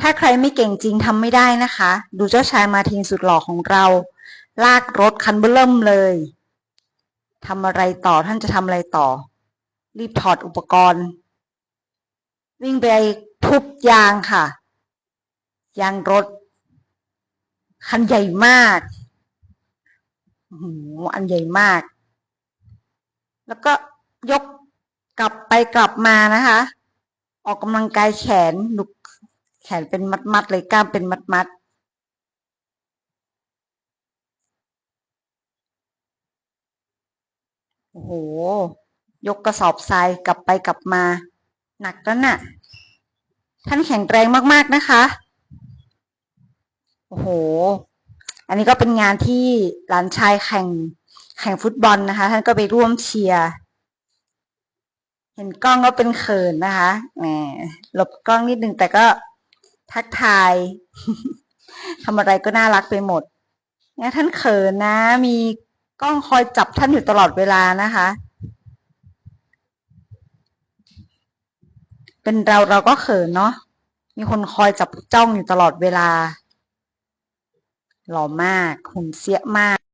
ถ้าใครไม่เก่งจริงทำไม่ได้นะคะ ดูเจ้าชายมาทินสุดหล่อของเรา ลากรถคันเบอร์เริ่มเลยทำอะไรต่อท่านจะทำอะไรต่อ รีบถอดอุปกรณ์ วิ่งไปทุบยางค่ะ ยางรถ คันใหญ่มากอันใหญ่มาก แล้วก็ยกกลับไปกลับมานะคะ ออกกำลังกายแขนหนุก แขนเป็นมัดๆเลยกล้ามเป็นมัดๆโอ้โห ยกกระสอบทรายกลับไปกลับมา หนักแล้วน่ะ ท่านแข็งแรงมากๆนะคะ โอ้โห อันนี้ก็เป็นงานที่หลานชายแข่งแข่งฟุตบอลนะคะ ท่านก็ไปร่วมเชียร์ เห็นกล้องก็เป็นเขินนะคะ แหม หลบกล้องนิดนึงแต่ก็ ทักทายทำอะไรก็น่ารักไปหมดงั้นท่านเขินนะ มีกล้องคอยจับท่านอยู่ตลอดเวลานะคะ เป็นเราเราก็เขินเนาะมีคนคอยจับจ้องอยู่ตลอดเวลา หล่อมากหุ่นเสียมาก